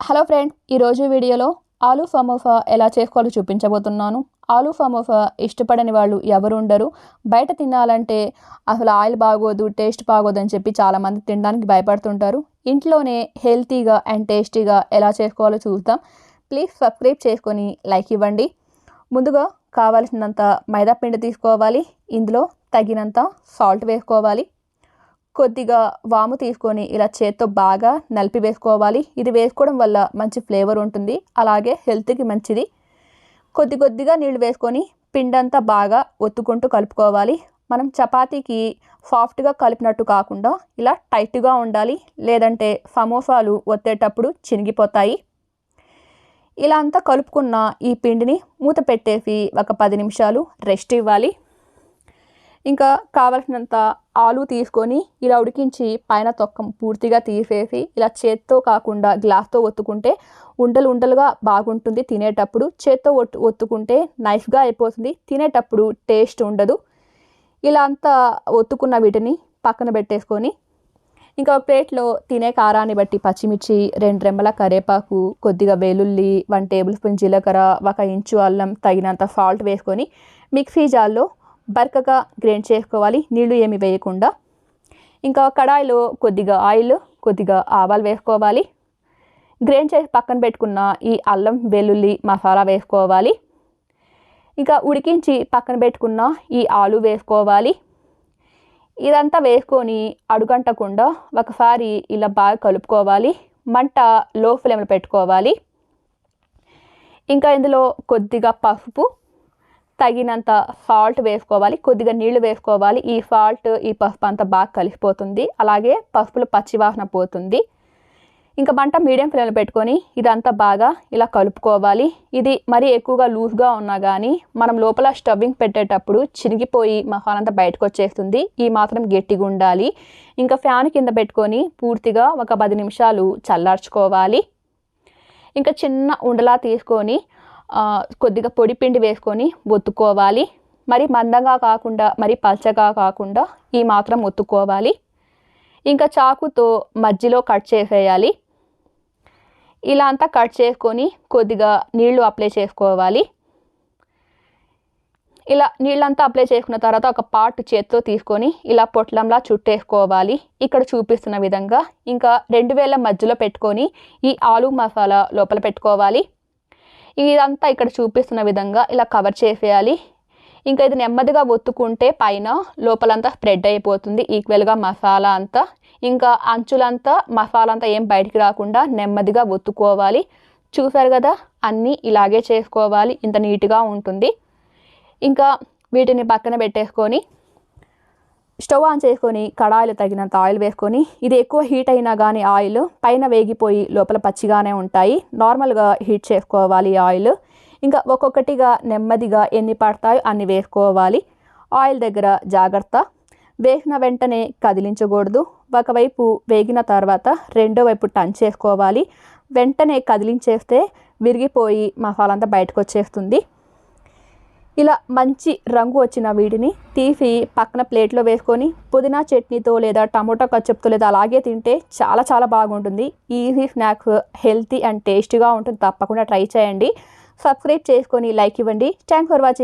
Hello friend ఈరోజు వీడియోలో ఆలూ సమోసా ఎలా చేసుకోవాలో చూపించబోతున్నాను. ఆలూ సమోసా ఇష్టపడని వాళ్ళు ఎవరు ఉండరు. బయట తినాలంటే అసలు ఆయిల్ బాగోదు టేస్ట్ బాగోదు అని చెప్పి చాలామంది తినడానికి భయపడుతుంటారు. ఇంట్లోనే హెల్తీగా అండ్ టేస్టీగా ఎలా చేసుకోవాలో చూద్దాం. ప్లీజ్ సబ్స్క్రైబ్ చేసుకొని లైక్ ఇవ్వండి. ముందుగా కావాల్సినంత మైదా పిండి తీసుకోవాలి. ఇందులో తగినంత సాల్ట్ వేసుకోవాలి. కొద్దిగా వాము తీసుకొని ఇలా చేత్తో బాగా నలిపి వేసుకోవాలి. ఇది వేసుకోవడం వల్ల మంచి ఫ్లేవర్ ఉంటుంది. అలాగే హెల్త్కి మంచిది. కొద్ది కొద్దిగా నీళ్ళు వేసుకొని పిండంతా బాగా ఒత్తుకుంటూ కలుపుకోవాలి. మనం చపాతీకి సాఫ్ట్గా కలిపినట్టు కాకుండా ఇలా టైట్గా ఉండాలి. లేదంటే సమోసాలు ఒత్తేటప్పుడు చినిగిపోతాయి. ఇలా అంతా కలుపుకున్న ఈ పిండిని మూత పెట్టేసి ఒక పది నిమిషాలు రెస్ట్ ఇవ్వాలి. ఇంకా కావలసినంత ఆలు తీసుకొని ఇలా ఉడికించి పైన తొక్కం పూర్తిగా తీసేసి ఇలా చేత్తో కాకుండా గ్లాస్తో ఒత్తుకుంటే ఉండలు ఉండలుగా బాగుంటుంది తినేటప్పుడు. చేత్తో ఒత్తు ఒత్తుకుంటే నైఫ్గా అయిపోతుంది. తినేటప్పుడు టేస్ట్ ఉండదు. ఇలా అంతా ఒత్తుకున్న వీటిని పక్కన పెట్టేసుకొని ఇంకా ఒక ప్లేట్లో తినే కారాన్ని బట్టి పచ్చిమిర్చి రెండు రెమ్మల కరేపాకు కొద్దిగా వెల్లుల్లి వన్ టేబుల్ స్పూన్ జీలకర్ర ఒక ఇంచు అల్లం తగినంత సాల్ట్ వేసుకొని మిక్సీ జార్లో బరకగా గ్రైండ్ చేసుకోవాలి. నీళ్ళు ఏమి వేయకుండా. ఇంకా కడాయిలో కొద్దిగా ఆయిల్ కొద్దిగా ఆవాలు వేసుకోవాలి. గ్రైండ్ చేసి పక్కన పెట్టుకున్న ఈ అల్లం వెల్లుల్లి మసాలా వేసుకోవాలి. ఇంకా ఉడికించి పక్కన పెట్టుకున్న ఈ ఆలు వేసుకోవాలి. ఇదంతా వేసుకొని అడుగంటకుండా ఒకసారి ఇలా బాగా కలుపుకోవాలి. మంట లో ఫ్లేమ్లో పెట్టుకోవాలి. ఇంకా ఇందులో కొద్దిగా పసుపు తగినంత సాల్ట్ వేసుకోవాలి కొద్దిగా నీళ్ళు వేసుకోవాలి. ఈ సాల్ట్ ఈ పసుపు అంతా బాగా కలిసిపోతుంది. అలాగే పసుపులో పచ్చివాసన పోతుంది. ఇంకా మంట మీడియం ఫ్లేమ్లో పెట్టుకొని ఇదంతా బాగా ఇలా కలుపుకోవాలి. ఇది మరీ ఎక్కువగా లూజ్గా ఉన్నా కానీ మనం లోపల స్టవ్వింగ్ పెట్టేటప్పుడు చినిగిపోయి మసాలా అంతా బయటకు వచ్చేస్తుంది. ఈ మాత్రం గట్టిగా ఉండాలి. ఇంకా ఫ్యాన్ కింద పెట్టుకొని పూర్తిగా ఒక పది నిమిషాలు చల్లార్చుకోవాలి. ఇంకా చిన్న ఉండలా తీసుకొని కొద్దిగా పొడి పిండి వేసుకొని ఒత్తుకోవాలి. మరి మందంగా కాకుండా మరి పల్చగా కాకుండా ఈ మాత్రం ఒత్తుకోవాలి. ఇంకా చాకుతో మధ్యలో కట్ చేసేయాలి. ఇలా అంతా కట్ చేసుకొని కొద్దిగా నీళ్ళు అప్లై చేసుకోవాలి. ఇలా నీళ్ళంతా అప్లై చేసుకున్న తర్వాత ఒక పార్ట్ చేత్తో తీసుకొని ఇలా పొట్లంలా చుట్టేసుకోవాలి. ఇక్కడ చూపిస్తున్న విధంగా. ఇంకా రెండు వేల మధ్యలో పెట్టుకొని ఈ ఆలు మసాలా లోపల పెట్టుకోవాలి. ఇదంతా ఇక్కడ చూపిస్తున్న విధంగా ఇలా కవర్ చేసేయాలి. ఇంకా ఇది నెమ్మదిగా ఒత్తుకుంటే పైన లోపలంతా స్ప్రెడ్ అయిపోతుంది ఈక్వల్గా మసాలా అంతా. ఇంకా అంచులంతా మసాలా అంతా ఏం బయటికి రాకుండా నెమ్మదిగా ఒత్తుకోవాలి. చూసారు కదా అన్నీ ఇలాగే చేసుకోవాలి ఇంత నీట్గా ఉంటుంది. ఇంకా వీటిని పక్కన పెట్టేసుకొని స్టవ్ ఆన్ చేసుకొని కడాయిలు తగినంత ఆయిల్ వేసుకొని ఇది ఎక్కువ హీట్ అయినా కానీ ఆయిల్ పైన వేగిపోయి లోపల పచ్చిగానే ఉంటాయి. నార్మల్గా హీట్ చేసుకోవాలి ఆయిల్. ఇంకా ఒక్కొక్కటిగా నెమ్మదిగా ఎన్ని పడతాయో అన్ని వేసుకోవాలి. ఆయిల్ దగ్గర జాగ్రత్త. వేసిన వెంటనే కదిలించకూడదు. ఒకవైపు వేగిన తర్వాత రెండో వైపు టన్ చేసుకోవాలి. వెంటనే కదిలించేస్తే విరిగిపోయి మసాలంతా బయటకు వచ్చేస్తుంది. ఇలా మంచి రంగు వచ్చిన వీటిని తీసి పక్కన ప్లేట్లో వేసుకొని పుదీనా చట్నీతో లేదా టమోటా కచ్చప్తో లేదా అలాగే తింటే చాలా చాలా బాగుంటుంది. ఈజీ స్నాక్స్ హెల్తీ అండ్ టేస్టీగా ఉంటుంది. తప్పకుండా ట్రై చేయండి. సబ్స్క్రైబ్ చేసుకొని లైక్ ఇవ్వండి. Thanks for watching.